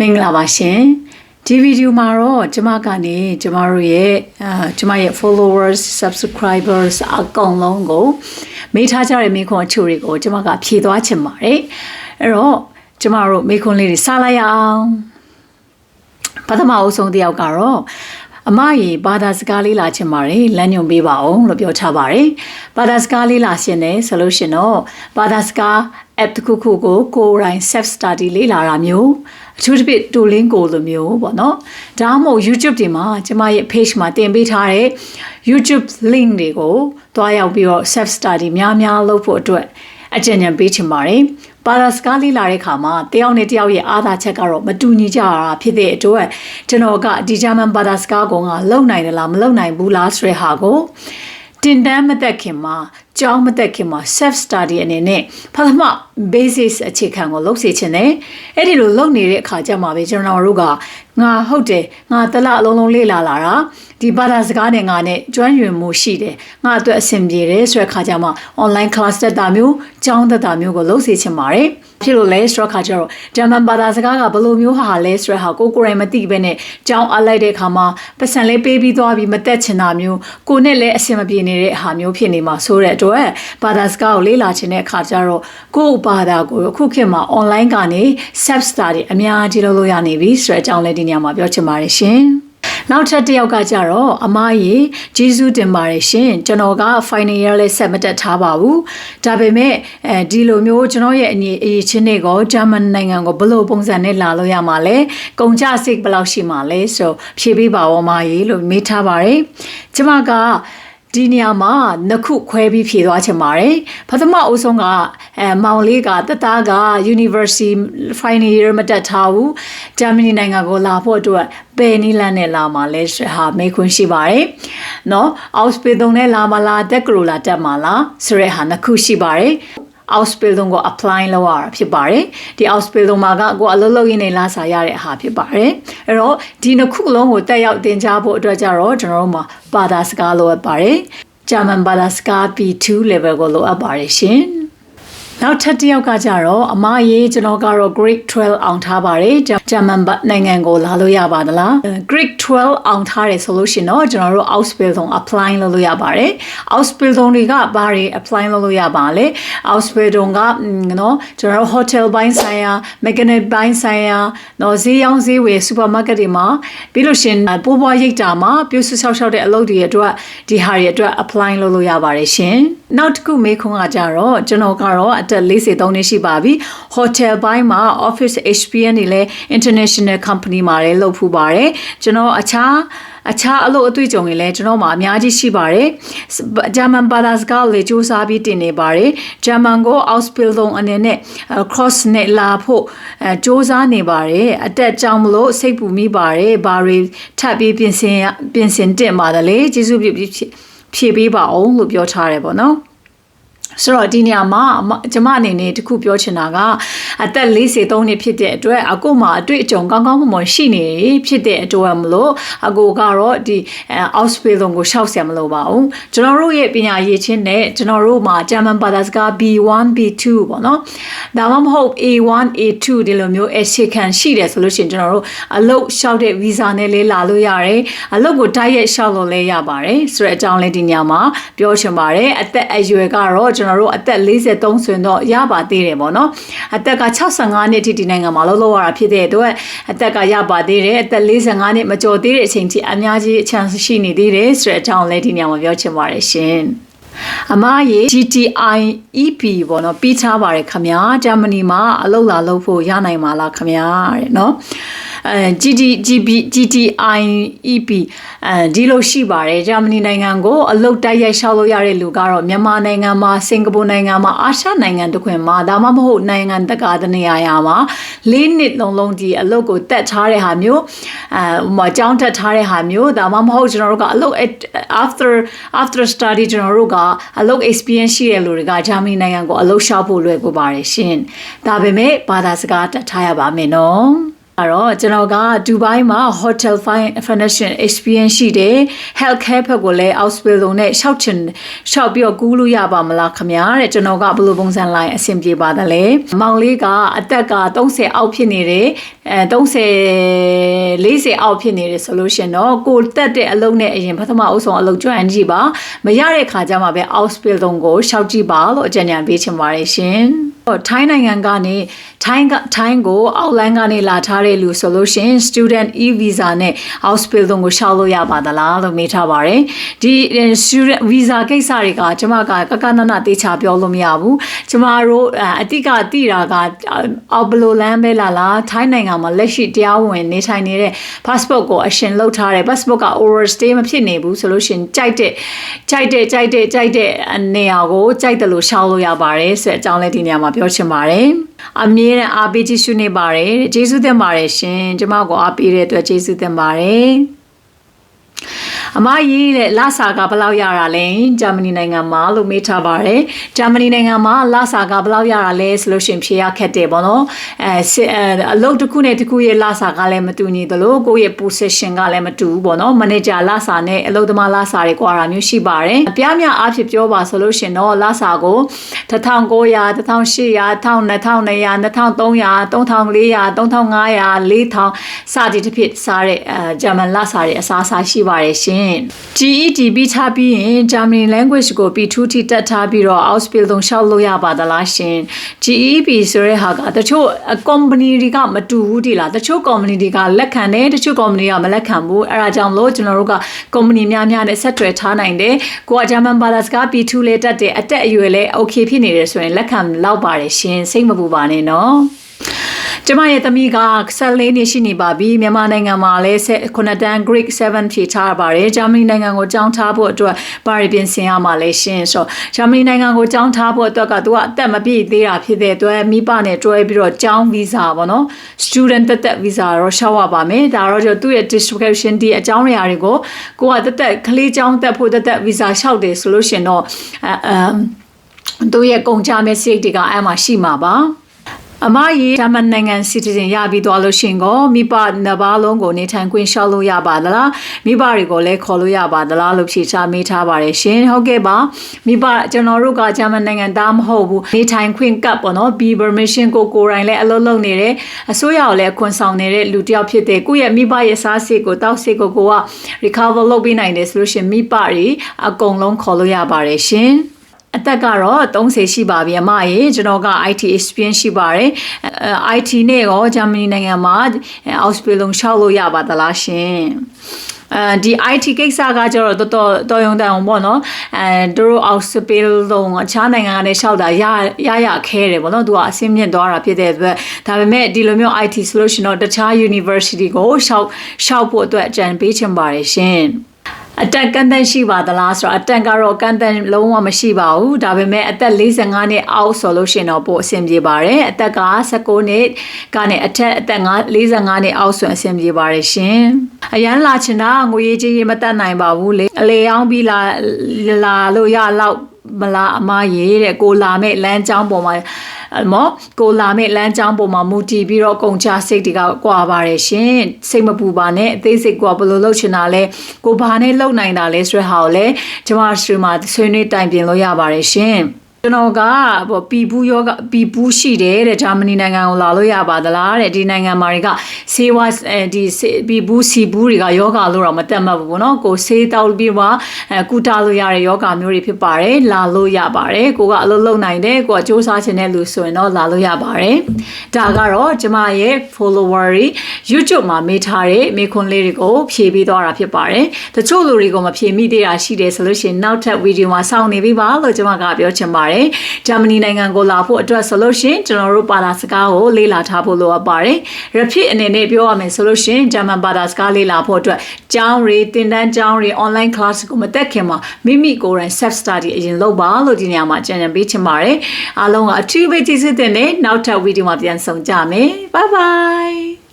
မင်္ဂလာပါရှင်ဒီဗီဒီယိုမှာတော့ကျမကနေကျမတို့ရဲ့အာကျမရဲ့ followers subscribers အကုန်လုံးကိုမေးထားကြတဲ့မိခွန်းအချို့တွေကိုကျမကဖြေသွားချင်ပါတယ်အဲ့တော့ကျမတို့မိခွန်းလေးတွေစလိုက်ရအောင်ပထမအဆုံးတစ်ယောက်ကတော့အမရေဘာသာစကားလေးလာချင်ပါတယ်လမ်းညွှန်ပေးပါအောင်လို့ပြောထားပါတယ်ဘာသာစကားလေးလာရှင်တယ်ဆိုလို့ရှင်တော့ဘာသာစကား app တစ်ခုခုကိုကိုယ်တိုင် self study လေးလာတာမျိုး အထူးသဖြင့်တူလင်းကိုလိုမျိုးပေါ့နော်ဒါမှမဟုတ် YouTube တွေမှာကျမရဲ့ page မှာတင်ပေးထားတဲ့ YouTube link တွေကိုတွားရောက်ပြီးတော့ self study များများလုပ်ဖို့အတွက်အကြံဉာဏ်ပေးချင်ပါတယ်ပါရာစကားလေးလာတဲ့ခါမှာတယောက်နဲ့တယောက်ရဲ့အားသာချက်ကတော့မတူညီကြတာဖြစ်တဲ့အတွက်ကျွန်တော်ကဒီဂျာမန်ပါရာစကားကောင်ကလုံနိုင်တယ်လားမလုံနိုင်ဘူးလားဆိုတဲ့ဟာကိုတင်တန်းမသက်ခင်မှာ ကြောင်းမသက်ခင်မှာ self study အနေနဲ့ပထမ basis အခြေခံကိုလုပ်စေချင်တယ်အဲ့ဒီလိုလုပ်နေတဲ့အခါကျမှပဲကျွန်တော်တို့ကငါဟုတ်တယ်ငါတလအလုံးလုံးလေ့လာလာတာဒီဘာသာစကားနဲ့ငါနဲ့ကျွမ်းကျင်မှုရှိတယ်ငါအတွက်အဆင်ပြေတယ်ဆိုတဲ့အခါကျမှ online class တက်တာမျိုးကျောင်းတက်တာမျိုးကိုလုပ်စေချင်ပါတယ်ဖြစ်လို့လဲဆိုတော့ခါကျတော့ဂျာမန်ဘာသာစကားကဘယ်လိုမျိုးဟာလဲဆိုတဲ့ဟာကိုကိုယ်တိုင်မသိဘဲနဲ့ကြောင်းအလိုက်တဲ့ခါမှာပတ်စံလေးပေးပြီးသွားပြီးမတက်ချင်တာမျိုးကိုနဲ့လည်းအဆင်မပြေနေတဲ့ဟာမျိုးဖြစ်နေမှာဆိုတဲ့အတွက်ဘာသာစကားကိုလေ့လာချင်တဲ့အခါကျတော့ကိုယ့်ဘာသာကိုအခုခေတ်မှာ online ကနေ self study အများကြီးလုပ်လို့ရနေပြီဆိုတဲ့အကြောင်းလေးဒီနေရာမှာပြောချင်ပါတယ်ရှင်နောက်ထပ်တစ်ယောက်ကကြတော့အမကြီးဂျေဇုတင်ပါတယ်ရှင်ကျွန်တော်က final year လေးဆက်မတက်ထားပါဘူးဒါပေမဲ့အဲဒီလိုမျိုးကျွန်တော်ရဲ့အညီအရေးချင်းတွေကိုဂျာမန်နိုင်ငံကိုဘယ်လိုပုံစံနဲ့လာလို့ရမှာလဲကုန်ကြစိတ်ဘယ်လောက်ရှိမှာလဲဆိုဖြေပေးပါဦးအမကြီးလို့မေးထားပါတယ်ကျမက ဒီနေရာမှာနှစ်ခုခွဲပြီးဖြေသွားချင်ပါတယ်ပထမအုပ်ဆုံးကအဲမောင်လေးကတသားက University Final Year မတက်ထားဘူးဂျာမနီနိုင်ငံကိုလာဖို့အတွက်ပယ်နီလန်နဲ့လာမှာလဲဟာမေခွန်းရှိပါတယ်နော်အောက်စပေသုံးနဲ့လာမလားတက်ကရိုလာတက်မှာလားဆိုရဲဟာနှစ်ခုရှိပါတယ် Ausbildung ကို apply လုပ်ရတာဖြစ်ပါတယ်ဒီ Ausbildung မှာကကိုအလုပ်လုပ်ရင်းနဲ့လာစားရတဲ့ဟာဖြစ်ပါတယ်အဲ့တော့ဒီနှစ်ခုလုံးကိုတက်ရောက်တင်ကြားဖို့အတွက်ကြတော့ကျွန်တော်တို့မှာဘာသာစကားလိုအပ်ပါတယ်ဂျာမန်ဘာသာစကား B2 level ကိုလိုအပ်ပါတယ်ရှင် နောက်ထပ်တစ်ယောက်ကကြတော့အမရေးကျွန်တော်ကတော့ Grade 12အောင်ထားပါတယ်ဂျာမန်နိုင်ငံကိုလာလို့ရပါသလား Grade 12အောင်ထားတယ်ဆိုလို့ရှင်တော့ကျွန်တော်တို့ Ausbildung apply လုပ်လို့ရပါတယ် Ausbildung တွေကဘာတွေ apply လုပ်လို့ရပါလဲ Ausbildung ကနော်ကျွန်တော်တို့ hotel ဘိုင်းဆိုင်ရာ mechanic ဘိုင်းဆိုင်ရာနော်ဈေးရောင်းဈေးဝယ် supermarket တွေမှာပြီးလို့ရှင်ပိုးပွားရိတ်တာမှာပြုစုဆောက်ရှောက်တဲ့အလုပ်တွေအတွက်ဒီဟာတွေအတွက် apply လုပ်လို့ရပါတယ်ရှင်နောက်တစ်ခုမေးခွန်းကကြတော့ကျွန်တော်ကတော့အသက်43နှစ်ရှိပါပြီ hotel ဘိုင်းမှာ office HPN တွေလည်း international company မှာလည်းလုပ်ဖူးပါတယ်ကျွန်တော်အခြားအခြားအလုပ်အတွေ့အကြုံတွေလည်းကျွန်တော်မှာအများကြီးရှိပါတယ်ဂျာမန်ဘာသာစကားကိုလည်းစူးစမ်းပြီးတင်နေပါတယ်ဂျာမန်ကို Ausbildung အနေနဲ့ cross နဲ့လာဖို့အဲစူးစမ်းနေပါတယ်အတက်ကြောင်မလို့စိတ်ပူမိပါတယ်ဘာတွေထပ်ပြီးပြင်ဆင်ပြင်ဆင်တင်ပါတယ်လေကျေးဇူးပြုဖြည့်ပေးပါအောင်လို့ပြောထားတယ်ပေါ့နော် ဆိုတော့ဒီနေရာမှာကျမအနေနဲ့တခုပြောချင်တာကအသက်43နှစ်ဖြစ်တဲ့အတွက်အကိုမှအတွေ့အကြုံကောင်းကောင်းမွန်မွန်ရှိနေဖြစ်တဲ့အတွက်မလို့အကိုကတော့ဒီ Ausbildung ကိုရှောက်ဆရာမလို့ပါဘူးကျွန်တော်တို့ရဲ့ပညာရည်ချင်းနဲ့ကျွန်တော်တို့မှာဂျာမန်ဘာသာစကား B1 B2 ပေါ့နော်ဒါမှမဟုတ် A1 A2 ဒီလိုမျိုးအခြေခံရှိတယ်ဆိုလို့ရှိရင်ကျွန်တော်တို့အလုပ်လျှောက်တဲ့ visa နဲ့လေးလာလို့ရတယ်အလုပ်ကိုတိုက်ရိုက်လျှောက်လို့လည်းရပါတယ်ဆိုတဲ့အကြောင်းလေးဒီညမှာပြောချင်ပါတယ်အသက်အရွယ်ကတော့ကျွန်တော်တို့အသက်43ဆိုရင်တော့ရပါသေးတယ်ပေါ့နော်အသက်က65နှစ်ထိဒီနိုင်ငံမှာလုံးလုံးရတာဖြစ်တဲ့အတွက်အသက်ကရပါသေးတယ်အသက်45နှစ်မကျော်သေးတဲ့အချိန်ထိအများကြီးအချမ်းရှိနေသေးတယ်ဆိုတဲ့အကြောင်းလည်းဒီနေရာမှာပြောချင်ပါတယ်ရှင် အမရေ GTI EP ပေါ့နော်ပြီးထားပါတယ်ခမညာဂျာမနီမှာအလုပ်လာလုပ်ဖို့ရနိုင်မှာလားခမညာတဲ့နော်အဲ GT GB GTI EP အဲဒီလိုရှိပါတယ်ဂျာမနီနိုင်ငံကိုအလုတ်တိုက်ရိုက်ရှောက်လို့ရတဲ့လူကတော့မြန်မာနိုင်ငံမှာစင်ကာပူနိုင်ငံမှာအာရှနိုင်ငံတခွင်မှာဒါမှမဟုတ်နိုင်ငံတကာတနေရာရာမှာ၄နှစ်လုံးလုံးဒီအလုတ်ကိုတက်ထားတဲ့ဟာမျိုးအဲဟိုမှာကြောင်းတက်ထားတဲ့ဟာမျိုးဒါမှမဟုတ်ကျွန်တော်တို့ကအလုတ် after after study ကျွန်တော်တို့ကအလုတ် experience ရှိတဲ့လူတွေကဂျာမနီနိုင်ငံကိုအလုတ်ရှောက်ဖို့လွယ်ကူပါတယ်ရှင်ဒါပေမဲ့ဘာသာစကားတက်ထားရပါမယ်နော်အဲ့ တော့ကျွန်တော်ကဒူဘိုင်းမှာ hotel financial experience ရှိတယ် healthcare ဘက်ကိုလည်း outspill လုံးနဲ့ရှောက်ချင်ရှောက်ပြီးတော့ကူးလို့ရပါမလားခင်ဗျာတဲ့ကျွန်တော်ကဘယ်လိုပုံစံလိုက်အဆင်ပြေပါသလဲမောင်လေးကအသက်က30အောက်ဖြစ်နေတယ်အဲ30 40အောက်ဖြစ်နေတယ်ဆိုလို့ရှင်တော့ကိုတက်တဲ့အလုံးနဲ့အရင်ပထမအုပ်ဆောင်အလုပ်ကျွမ်းကြည့်ပါမရတဲ့ခါကျမှပဲ outspill လုံးကိုရှောက်ကြည့်ပါလို့အကြံဉာဏ်ပေးချင်ပါတယ်ရှင် ထိုင်းနိုင်ငံကနေထိုင်းကထိုင်းကိုအောက်လန်ကနေလာထားတဲ့လူဆိုလို့ရှိရင် student e visa နဲ့ hospital တို့ကိုရှောက်လို့ရပါသလားလို့မေးထားပါတယ်ဒီ student visa ကိစ္စတွေကကျမကကကနနတေချာပြောလို့မရဘူးကျမတို့အတိကတိတာကအောက်ဘလိုလမ်းပဲလာလာထိုင်းနိုင်ငံမှာလက်ရှိတရားဝင်နေထိုင်နေတဲ့ passport ကိုအရှင်လုပ်ထားတယ် passport က overstay မဖြစ်နေဘူးဆိုလို့ရှိရင်ကြိုက်တဲ့ကြိုက်တဲ့ကြိုက်တဲ့ကြိုက်တဲ့နေရာကိုကြိုက်တယ်လို့ရှောက်လို့ရပါတယ်ဆိုတဲ့အကြောင်းလေးဒီနေရာမှာပြောချင်ပါတယ်အမြဲတမ်းအားပေးကြည့်ရှုနေပါတယ်ကျေးဇူးတင်ပါတယ်ရှင်ကျမကိုအားပေးတဲ့အတွက်ကျေးဇူးတင်ပါတယ် အမကြီးတဲ့လဆာကဘယ်လောက်ရတာလဲဂျာမနီနိုင်ငံမှာလို့မေးထားပါတယ်ဂျာမနီနိုင်ငံမှာလဆာကဘယ်လောက်ရတာလဲဆိုလို့ရှင်ဖြေရခက်တယ်ပေါ့နော်အဲအလုပ်တစ်ခုနဲ့တစ်ခုရဲ့လဆာကလည်းမတူညီသလိုကိုယ့်ရဲ့ position ကလည်းမတူဘူးပေါ့နော်မန်နေဂျာလဆာနဲ့အလုပ်သမားလဆာတွေကွာတာမျိုးရှိပါတယ်အပြားများအားဖြင့်ပြောပါဆိုလို့ရှင်တော့လဆာကို1900 1800 1200 2300 3400 3500 4000စသည်တစ်ဖြစ်စားတဲ့အဲဂျာမန်လဆာတွေအစားအစာရှိပါတယ်ရှင် GED ပြီးချပြီးရင် German language ကို B2 ထိတက်ထားပြီးတော့ Ausbildung ရှောက်လို့ရပါသလားရှင် GEB ဆိုတဲ့ဟာကတချို့ company တွေကမတူဘူးဒီလားတချို့ company တွေကလက်ခံတယ်တချို့ company ကမလက်ခံဘူးအဲဒါကြောင့်လို့ကျွန်တော်တို့က company များများနဲ့ဆက်တွယ်ထားနိုင်တယ်ကိုက German ဘာသာစကား B2 လေးတက်တယ်အတက်အရွယ်လည်း okay ဖြစ်နေတယ်ဆိုရင်လက်ခံလောက်ပါတယ်ရှင်စိတ်မပူပါနဲ့နော် ကျမရဲ့သမီးက14နှစ်ရှိနေပါပြီမြန်မာနိုင်ငံမှာလည်း9တန်း grade 7ဖြေထားပါတယ်ဂျာမနီနိုင်ငံကိုကြောင်းထားဖို့အတွက်ပါရီပြင်ဆင်ရမှာလဲရှင်းဆိုဂျာမနီနိုင်ငံကိုကြောင်းထားဖို့အတွက်ကသူကအသက်မပြည့်သေးတာဖြစ်တဲ့အတွက်မိဘနဲ့တွဲပြီးတော့ကြောင်း visa ပေါ့နော် student တက်တက် visa တော့ရှောက်ရပါမယ်ဒါတော့ကျသူ့ရဲ့ description ဒီအကြောင်းအရာတွေကိုကိုကတက်တက်ကလေးကြောင်းတက်ဖို့တက်တက် visa ရှောက်တယ်ဆိုလို့ရှင်တော့အမ်သူရဲ့ကုန်ကြမဲ့စိတ်တွေကအဲ့မှာရှိမှာပါ အမကြီးဂျာမန်နိုင်ငံ citizen ရပြီးသွားလို့ရှင်ကိုမိဘနှစ်ပါးလုံးကိုနေထိုင်ခွင့်ရှောက်လို့ရပါသလားမိဘတွေကိုလည်းခေါ်လို့ရပါသလားလို့ဖြေချမေးထားပါတယ်ရှင်ဟုတ်ကဲ့ပါမိဘကျွန်တော်တို့ကဂျာမန်နိုင်ငံသားမဟုတ်ဘူးနေထိုင်ခွင့်ကပ်ပေါ့နော် B permission ကိုကိုယ်တိုင်လည်းအလုပ်လုပ်နေတယ်အစိုးရကိုလည်းအခွင့်ဆောင်နေတဲ့လူတစ်ယောက်ဖြစ်တဲ့ကိုယ့်ရဲ့မိဘရဲ့စားစိတ်ကိုတောက်စိတ်ကိုကိုက recover လုပ်ပေးနိုင်တယ်ဆိုလို့ရှင်မိဘတွေအကုန်လုံးခေါ်လို့ရပါတယ်ရှင် အသက်ကတော့30ရှိပါပြီအမရေကျွန်တော်က IT experience ရှိပါတယ် IT နဲ့ရောဂျာမနီနိုင်ငံမှာ Ausbildung ရှောက်လို့ရပါသလားရှင်အဲဒီ IT ကိစ္စကကျတော့တော်တော်တော်ရုံတန်အောင်ပေါ့နော်အဲသူတို့ Ausbildung အခြားနိုင်ငံကနေရှောက်တာရရရခဲတယ်ပေါ့နော်သူကအဆင့်မြင့်သွားတာဖြစ်တဲ့အတွက်ဒါပေမဲ့ဒီလိုမျိုး IT solution တော့တခြား university ကိုရှောက်ရှောက်ဖို့အတွက်အကြံပေးချင်ပါတယ်ရှင် အတက်ကန့်တန့်ရှိပါသလားဆိုတော့အတက်ကတော့ကန့်တန့်လုံးဝမရှိပါဘူးဒါပေမဲ့အသက်45နှစ်အောက်ဆိုလို့ရှိရင်တော့ပိုအဆင်ပြေပါတယ်အသက်က19နှစ်ကနေအထက်အသက်45နှစ်အောက်ဆိုအဆင်ပြေပါတယ်ရှင်အရန်လာချင်တာငွေရေးကြေးရေးမတတ်နိုင်ပါဘူးလေအလေအောင်ပြီးလာလာလို့ရလောက် မလားအမရေတဲ့ကိုလာမဲ့လမ်းကြောင်းပေါ်မှာမောကိုလာမဲ့လမ်းကြောင်းပေါ်မှာမူတည်ပြီးတော့ကုန်ချစိတ်တွေကကွာပါတယ်ရှင်စိတ်မပူပါနဲ့အသေးစိတ်ကွာဘယ်လိုလုပ်ချင်တာလဲကိုဘာနဲ့လုပ်နိုင်တာလဲဆိုတဲ့ဟာကိုလည်းကျွန်မဆွေးမှာဆွေးနွေးတိုင်ပြင်လို့ရပါတယ်ရှင် ကျွန်တော်ကဟိုပီဘူးယောဂပီဘူးရှိတယ်တဲ့ဂျာမနီနိုင်ငံကိုလာလို့ရပါသလားတဲ့ဒီနိုင်ငံမှာတွေကဆေးဝါးဒီပီဘူးစီဘူးတွေကယောဂလို့တော့မတက်မှတ်ဘူးပေါ့နော်ကိုဆေးတောက်ပြီးတော့အဲကုတာလို့ရတဲ့ယောဂမျိုးတွေဖြစ်ပါတယ်လာလို့ရပါတယ်ကိုကအလုပ်လုပ်နိုင်တယ်ကိုကစူးစမ်းချင်တဲ့လူဆိုရင်တော့လာလို့ရပါတယ်ဒါကတော့ကျမရဲ့ follower တွေ YouTube မှာမေးထားတဲ့မေးခွန်းလေးတွေကိုဖြေပေးသွားတာဖြစ်ပါတယ်တချို့လူတွေကိုမဖြေမိသေးတာရှိတယ်ဆိုလို့ရှိရင်နောက်ထပ်ဗီဒီယိုမှာစောင့်နေပြီပါလို့ကျမကပြောချင်ပါတယ်ပါတယ်ဂျာမနီနိုင်ငံကိုလာဖို့အတွက်ဆိုလို့ရှိရင်ကျွန်တော်တို့ဘာသာစကားကိုလေ့လာထားဖို့လိုအပ်ပါတယ် repeat အနေနဲ့ပြောရမယ်ဆိုလို့ရှိရင်ဂျာမန်ဘာသာစကားလေ့လာဖို့အတွက်ကျောင်းတွေသင်တန်းကျောင်းတွေ online class ကိုမတက်ခင်မှာမိမိကိုယ်တိုင် self study အရင်လုပ်ပါလို့ဒီနေရာမှာကြံ့ကြံ့ပေးချင်ပါတယ်အားလုံးကအထူးပဲကျေးဇူးတင်နေနောက်ထပ်ဗီဒီယိုမှာပြန်ဆောင်ကြမယ် bye bye